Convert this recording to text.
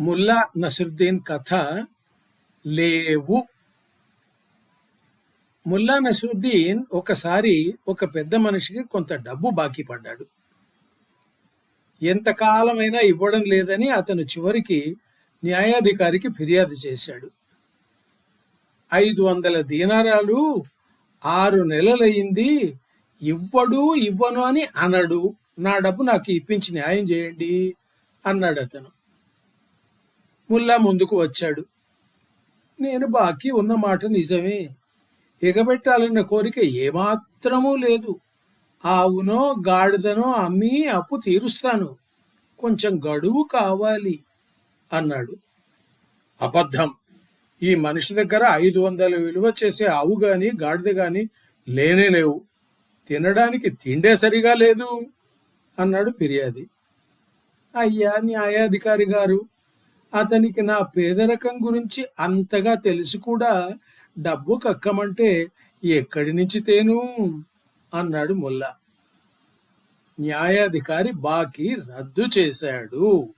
ముల్లా నసరుద్దీన్ కథ లేవు. ముల్లా నసరుద్దీన్ ఒకసారి ఒక పెద్ద మనిషికి కొంత డబ్బు బాకీ పడ్డాడు. ఎంతకాలమైనా ఇవ్వడం లేదని అతను చివరికి న్యాయాధికారికి ఫిర్యాదు చేశాడు. ఐదు వందల దీనారాలు ఆరు నెలలయ్యింది. ఇవ్వడు ఇవ్వను అని అనడు. నా డబ్బు నాకు ఇప్పించి న్యాయం చేయండి అన్నాడు అతను ముల్లా ముందుకు వచ్చాడు. నేను బాకీ ఉన్న మాట నిజమే. ఎగబెట్టాలన్న కోరిక ఏమాత్రమూ లేదు. ఆవునో గాడిదనో అమ్మి అప్పు తీరుస్తాను. కొంచెం గడువు కావాలి అన్నాడు. అబద్ధం. ఈ మనిషి దగ్గర ఐదు వందలు విలువ చేసే ఆవు గాని గాడిద గాని లేనే లేవు. తినడానికి తిండే సరిగా లేదు అన్నాడు ఫిర్యాది. అయ్యా న్యాయాధికారి గారు అతనికి నా పేదరికం గురించి అంతగా తెలిసి కూడా డబ్బు కక్కమంటే ఎక్కడి నుంచి తేను? అన్నాడు ముల్లా. న్యాయాధికారి బాకీ రద్దు చేశాడు.